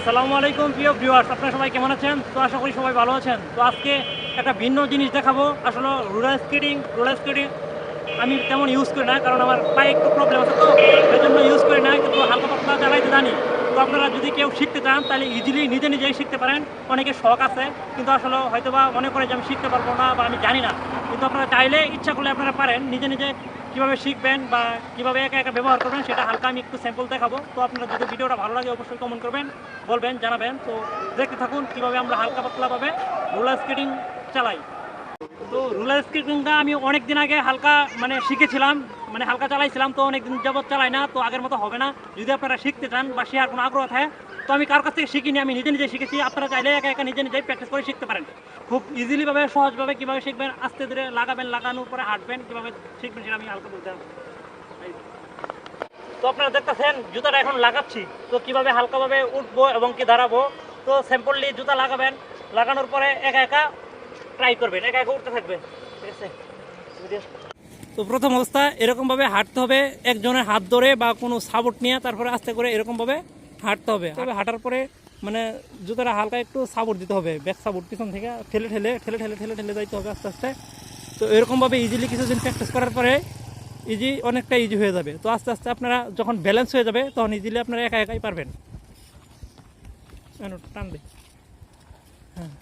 আসসালামু আলাইকুম, প্রিয় ভিউয়ার্স আপনারা সবাই কেমন আছেন? তো আশা করি সবাই ভালো আছেন। তো আজকে একটা ভিন্ন জিনিস দেখাবো। আসলে রুরাল স্কেটিং রুরাল স্কেটিং আমি তেমন ইউজ করি না, কারণ আমার পায়ে একটু প্রবলেম আছে তো। এই জন্য ইউজ করি না, কিন্তু হালকা পাতলা চালাইতে জানি। তো আপনারা যদি কেউ শিখতে চান, তাহলে ইজিলি নিজে নিজেই শিখতে পারেন। অনেকে শখ আছে, কিন্তু আসলে হয়তো বা মনে করে যে আমি শিখতে পারব না বা আমি জানি না। কিন্তু আপনারা চাইলে ইচ্ছা করলে আপনারা পারেন। নিজে নিজে কীভাবে শিখবেন বা কীভাবে একা একা ব্যবহার করবেন সেটা হালকা আমি একটু স্যাম্পল দেখাবো। তো আপনারা যদি ভিডিওটা ভালো লাগে, অবশ্যই কমেন্ট করবেন, বলবেন, জানাবেন। তো দেখতে থাকুন কীভাবে আমরা হালকা পাতলাভাবে রোলার স্কেটিং চালাই। তো রোলার স্কেটিংটা আমি অনেক দিন আগে হালকা মানে শিখেছিলাম মানে হালকা চালাইছিলাম, তো অনেক দিন যাবত চালাই না, তো আগের মতো হবে না। যদি আপনারা শিখতে চান বা শেয়ার কোনো আগ্রহ থাকে তো আমি কার কাছ থেকে শিখিনি? আমি নিজে নিজে শিখেছি। আপনারা চাইলে একা একা নিজে নিজেই প্র্যাকটিস করে শিখতে পারেন। খুব ইজিলিভাবে সহজভাবে কীভাবে শিখবেন, আস্তে ধীরে লাগাবেন, লাগানোর পরে হাঁটবেন, কীভাবে শিখবেন সেটা আমি হালকা বলতে। তো আপনারা দেখতেছেন, জুতাটা এখন লাগাচ্ছি। তো কীভাবে হালকাভাবে উঠবো এবং কি দাঁড়াবো? তো স্যাম্পললি জুতা লাগাবেন। লাগানোর পরে একা একা ট্রাই করবেন। একা একা উঠতে থাকবেন। ঠিক আছে? তো প্রথম অবস্থা, এরকমভাবে হাঁটতে হবে। একজনের হাত ধরে বা কোনো সাপোর্ট নিয়ে, তারপরে আস্তে করে এরকমভাবে হাঁটতে হবে। তবে হাঁটার পরে মানে জুতোটা হালকা একটু সাপোর্ট দিতে হবে, ব্যাক সাপোর্ট পিছন থেকে। ঠেলে ঠেলে ঠেলে ঠেলে ঠেলে ঠেলে যাইতে হবে আস্তে আস্তে। তো এরকমভাবে ইজিলি কিছুদিন প্র্যাকটিস করার পরে ইজি অনেকটা ইজি হয়ে যাবে। তো আস্তে আস্তে আপনারা যখন ব্যালেন্স হয়ে যাবে, তখন ইজিলি আপনারা একা একাই পারবেন। টান হ্যাঁ।